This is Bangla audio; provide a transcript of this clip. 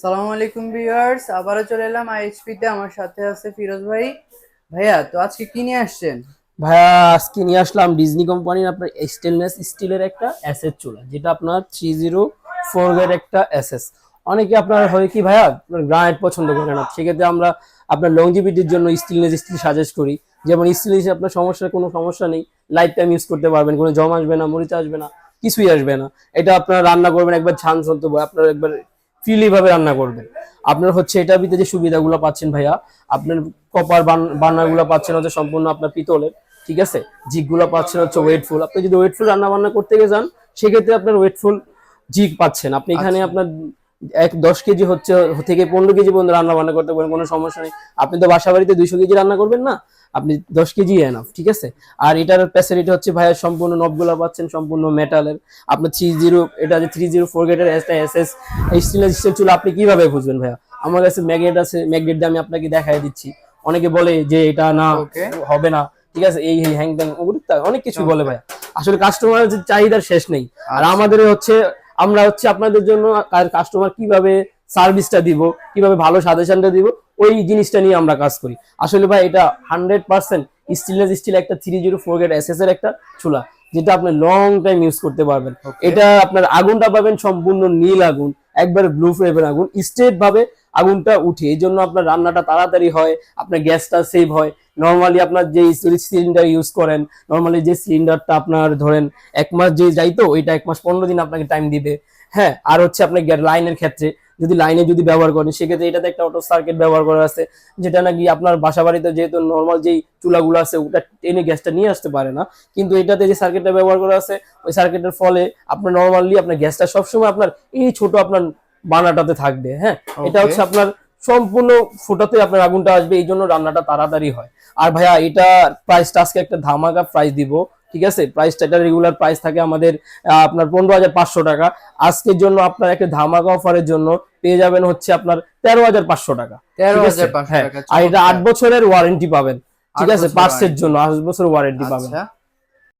সালামু আলাইকুম ভিউয়ার্স, আবারও চলে এলাম আইএসপি তে, আমার সাথে আছে ফিরোজ ভাই। ভাইয়া, তো আজকে কি নিয়ে আসছেন? ভাইয়া, আজকে নিয়ে আসলাম ডিজনি কোম্পানির আপনার স্টেনলেস স্টিলের একটা অ্যাসেস চুলা, যেটা আপনার থ্রি জিরো ফোর এর একটা অ্যাসেস অনেকে আপনার হয় কি, ভাইয়া, আপনার গ্রানাইট পছন্দ করে না, সেক্ষেত্রে আমরা আপনার লংজিভিটির জন্য স্টিলনেস স্টিল সাজেস্ট করি। যেমন স্টিল হিসেবে আপনার সমস্যার কোনো সমস্যা নেই লাইফ টাইম ইউজ করতে পারবেন, কোনো জম আসবে না, মরিচ আসবে না, কিছুই আসবে না। এটা আপনার রান্না করবেন, একবার ছান চলতে আপনার একবার ফ্রিলি ভাবে রান্না করবেন আপনার হচ্ছে এটা ভিতরে যে সুবিধাগুলো পাচ্ছেন ভাইয়া আপনার কপার বান্নাগুলো পাচ্ছেন হচ্ছে সম্পূর্ণ আপনার পিতলের ঠিক আছে? জিগগুলো পাচ্ছেন হচ্ছে ওয়েটফুল আপনি যদি ওয়েটফুল রান্না বান্না করতে গিয়ে যান সেক্ষেত্রে আপনার ওয়েটফুল জিগ পাচ্ছেন। আপনি এখানে আপনার এক দশ কেজি হচ্ছে থেকে পনেরো কেজি পর্যন্ত রান্না বান্না করতে পারেন কোনো সমস্যা নেই। আপনি তো বাসা বাড়িতে দুইশো কেজি রান্না করবেন না আপনি দশ কেজি এনাফ ঠিক আছে? আর এটার ফ্যাসিলিটি হচ্ছে ভাইয়া সম্পূর্ণ নবগুলা পাচ্ছেন সম্পূর্ণ মেটালের আপনার থ্রি জিরো এটা যে থ্রি জিরো ফোর গেটের এস এস স্টিলের স্টিল চুল আপনি কীভাবে খুঁজবেন ভাইয়া? আমার কাছে ম্যাগনেট আছে ম্যাগনেট দিয়ে আমি আপনাকে দেখাই দিচ্ছি। অনেকে বলে যে এটা না. হবে না ঠিক আছে? এই হ্যাং ট্যাং অনেক কিছু বলে ভাইয়া। আসলে কাস্টমারের চাহিদার শেষ নেই। আর আমাদের হচ্ছে আমরা হচ্ছে আপনাদের জন্য কাস্টমার কীভাবে সার্ভিসটা দিব কীভাবে ভালো সাজেশনটা দিব ওই জিনিসটা নিয়ে আমরা কাজ করি। আসলে ভাই এটা হান্ড্রেড পার্সেন্ট স্টিলনেস স্টিল একটা three zero four gate S এর একটা চুলা যেটা আপনি লং টাইম ইউজ করতে পারবেন। এটা আপনার আগুনটা পাবেন সম্পূর্ণ নীল আগুন একবার ব্লু ফ্লেভার আগুন স্ট্রেট ভাবে আগুনটা উঠে, এই জন্য আপনার রান্নাটা তাড়াতাড়ি হয়, আপনার গ্যাসটা সেভ হয়। নর্মালি আপনার যে সিলিন্ডার ইউজ করেন নর্মালি যে সিলিন্ডারটা আপনার ধরেন এক মাস যে যাইতো ওইটা এক মাস পনেরো দিন আপনাকে টাইম দিবে। হ্যাঁ আর হচ্ছে আপনার লাইনের ক্ষেত্রে, যদি লাইনে যদি ব্যবহার করেন, সেক্ষেত্রে এটাতে একটা অটো সার্কিট ব্যবহার করা আছে, যেটা নাকি আপনার বাসা বাড়িতে যেহেতু নর্মাল যেই চুলাগুলো আছে, ওটা টেনে গ্যাসটা নিয়ে আসতে পারে না। কিন্তু এটাতে যে সার্কিটটা ব্যবহার করা আছে, ওই সার্কিটের ফলে আপনার নর্মালি আপনার গ্যাসটা সবসময় আপনার এই ছোট আপনার বানাটাতে থাকবে হ্যাঁ? এটা হচ্ছে আপনার সম্পূর্ণ ফোটাতে আপনার আগুনটা আসবে এই জন্য রান্নাটা তাড়াতাড়ি হয়। আর ভাইয়া এটা প্রাইসটা আজকে একটা ধামাকা প্রাইস দিব ঠিক আছে? প্রাইসটা এটা রেগুলার প্রাইস থাকে আমাদের আপনার পনেরো হাজার পাঁচশো টাকা। আজকের জন্য আপনার একটা ধামাকা অফারের জন্য পেয়ে যাবেন হচ্ছে আপনার তেরো হাজার পাঁচশো টাকা তেরো হাজার হ্যাঁ, আর এটা আট বছরের ওয়ারেন্টি পাবেন ঠিক আছে? পার্সের জন্য আট বছর ওয়ারেন্টি পাবেন। আচ্ছা।